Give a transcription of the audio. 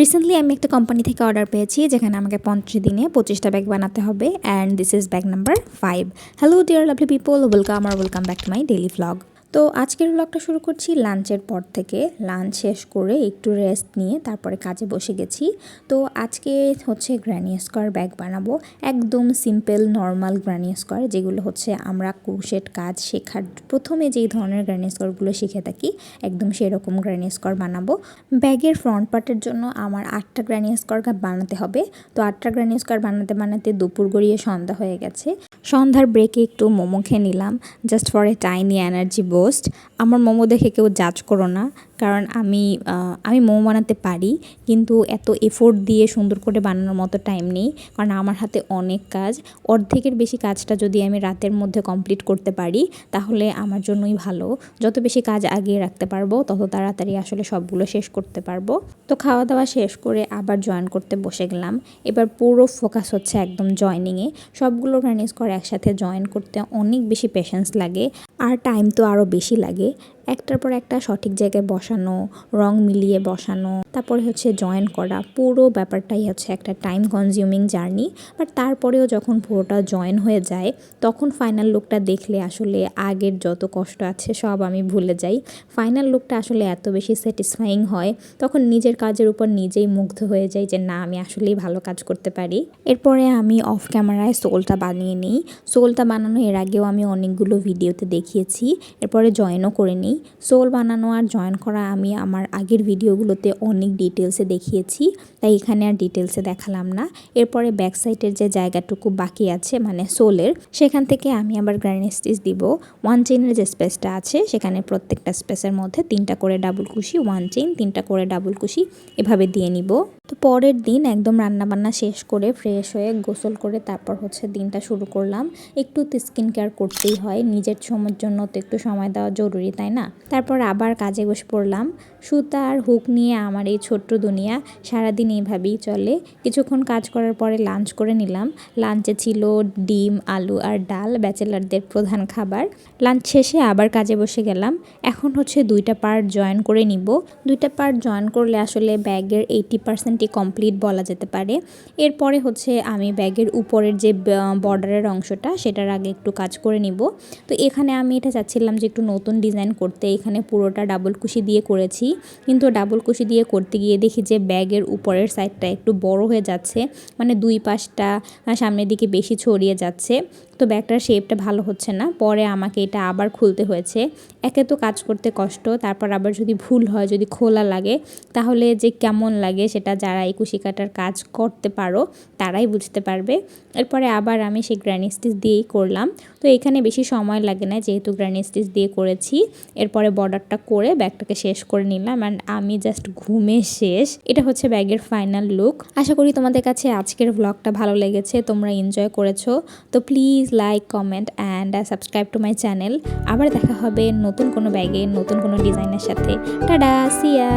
Recently আমি একটা company থেকে অর্ডার পেয়েছি, যেখানে আমাকে পঞ্চাশ দিনে পঁচিশটা ব্যাগ বানাতে হবে and this is bag number five hello dear lovely people welcome or welcome back to my daily vlog তো আজকের ব্লগটা শুরু করছি লাঞ্চের পর থেকে। লাঞ্চ শেষ করে একটু রেস্ট নিয়ে তারপরে কাজে বসে গেছি। তো আজকে হচ্ছে গ্র্যানি স্কোয়ার ব্যাগ বানাবো। একদম সিম্পল নর্মাল গ্র্যানি স্কোয়ার যেগুলো হচ্ছে আমরা ক্রুশেট কাজ শেখার প্রথমে যেই ধরনের গ্র্যানি স্কোয়ারগুলো শিখে থাকি, একদম সেরকম গ্র্যানি স্কোয়ার বানাবো। ব্যাগের ফ্রন্ট পার্টের জন্য আমার আটটা গ্র্যানি স্কোয়ার বানাতে হবে। তো আটটা গ্র্যানি স্কোয়ার বানাতে বানাতে দুপুর গড়িয়ে সন্ধ্যা হয়ে গেছে। সন্ধ্যার ব্রেকে একটু মোমো খেয়ে নিলাম। Just for a tiny energy boost আমার মোমো দেখে কেউ জাজ করো না। কারণ আমি আমি মোমো বানাতে পারি, কিন্তু এত এফোর্ট দিয়ে সুন্দর করে বানানোর মতো টাইম নেই, কারণ আমার হাতে অনেক কাজ। অর্ধেকের বেশি কাজটা যদি আমি রাতের মধ্যে কমপ্লিট করতে পারি, তাহলে আমার জন্যই ভালো। যত বেশি কাজ আগিয়ে রাখতে পারব, তত তাড়াতাড়ি আসলে সবগুলো শেষ করতে পারব। তো খাওয়া দাওয়া শেষ করে আবার জয়েন করতে বসে গেলাম। এবার পুরো ফোকাস হচ্ছে একদম জয়নিংয়ে সবগুলো ম্যানেজ করে একসাথে জয়েন করতে অনেক বেশি পেশেন্স লাগে, আর টাইম তো আরও বেশি লাগে। একটার পর একটা সঠিক জায়গায় বসানো, রং মিলিয়ে বসানো, তারপরে হচ্ছে জয়েন করা, পুরো ব্যাপারটাই হচ্ছে একটা টাইম কনজিউমিং জার্নি বাট তারপরেও যখন পুরোটা জয়েন হয়ে যায়, তখন ফাইনাল লুকটা দেখলে আসলে আগের যত কষ্ট আছে সব আমি ভুলে যাই। ফাইনাল লুকটা আসলে এত বেশি স্যাটিসফাইং হয়, তখন নিজের কাজের উপর নিজেই মুগ্ধ হয়ে যাই যে না, আমি আসলেই ভালো কাজ করতে পারি। এরপরে আমি অফ ক্যামেরায় সোলটা বানিয়ে নিই। সোলটা বানানো এর আগেও আমি অনেকগুলো ভিডিওতে দেখিয়েছি, এরপরে জয়েনও করে নিই। সোল বানানো আর জয়েন করা আমি আমার আগের ভিডিওগুলোতে অনেক ডিটেলসে দেখিয়েছি, তাই এখানে আর ডিটেলসে দেখালাম না। এরপরে ব্যাক সাইডের যে জায়গাটুকু বাকি আছে মানে সোলের, সেখান থেকে আমি আবার গ্রাইন স্টিচ দিব। ওয়ান চেইনের যে স্পেসটা আছে, সেখানে প্রত্যেকটা স্পেসের মধ্যে তিনটা করে ডাবল কুশি ওয়ান চেইন তিনটা করে ডাবল কুশি এভাবে দিয়ে নিব। পরের দিন একদম রান্নাবান্না শেষ করে ফ্রেশ হয়ে গোসল করে তারপর হচ্ছে দিনটা শুরু করলাম। একটু তো স্কিন কেয়ার করতেই হয়, নিজের সময়ের জন্য তো একটু সময় দেওয়া জরুরি, তাই না? তারপর আবার কাজে বসে পড়লাম। সুতা আর হুক নিয়ে আমার এই ছোট্ট দুনিয়া সারাদিন এইভাবেই চলে। কিছুক্ষণ কাজ করার পরে লাঞ্চ করে নিলাম। লাঞ্চে ছিল ডিম, আলু আর ডাল, ব্যাচেলারদের প্রধান খাবার। লাঞ্চ শেষে আবার কাজে বসে গেলাম। এখন হচ্ছে দুইটা পার্ট জয়েন করে নিব। দুইটা পার্ট জয়েন করলে আসলে ব্যাগের এইটি পার্সেন্টই কমপ্লিট বলা যেতে পারে। এরপরে হচ্ছে আমি ব্যাগের উপরের যে বর্ডারের অংশটা সেটার আগে একটু কাজ করে নিব। তো এখানে আমি এটা চাচ্ছিলাম যে একটু নতুন ডিজাইন করতে। এখানে পুরোটা ডাবল কুশি দিয়ে করেছি। কিন্তু ডাবল কুশি দিয়ে করতে গিয়ে দেখি যে ব্যাগের উপরের সাইডটা একটু বড় হয়ে যাচ্ছে। মানে দুই পাশটা সামনের দিকে বেশি ছড়িয়ে যাচ্ছে। তো ব্যাগটার শেপটা ভালো হচ্ছে না। পরে আমাকে এটা আবার খুলতে হয়েছে। একে তো কাজ করতে কষ্ট। তারপর আবার যদি ভুল হয়, যদি খোলা লাগে, তাহলে যে কেমন লাগে সেটা যারা এই কুশি কাটার কাজ করতে পারো, তারাই বুঝতে পারবে। এরপরে আবার আমি সেই গ্র্যানি স্টিচ দিয়েই করলাম। তো এখানে বেশি সময় লাগে না, যেহেতু গ্র্যানি স্টিচ দিয়ে করেছি। এরপরে বর্ডারটা করে ব্যাগটাকে শেষ করে নিলাম অ্যান্ড আমি জাস্ট ঘুমে শেষ। এটা হচ্ছে ব্যাগের ফাইনাল লুক আশা করি তোমাদের কাছে আজকের ব্লগটা ভালো লেগেছে, তোমরা এনজয় করেছ। তো please like comment and subscribe to my channel আবার দেখা হবে নতুন কোনো ব্যাগে, নতুন কোনো ডিজাইনের সাথে। টাডা সিয়া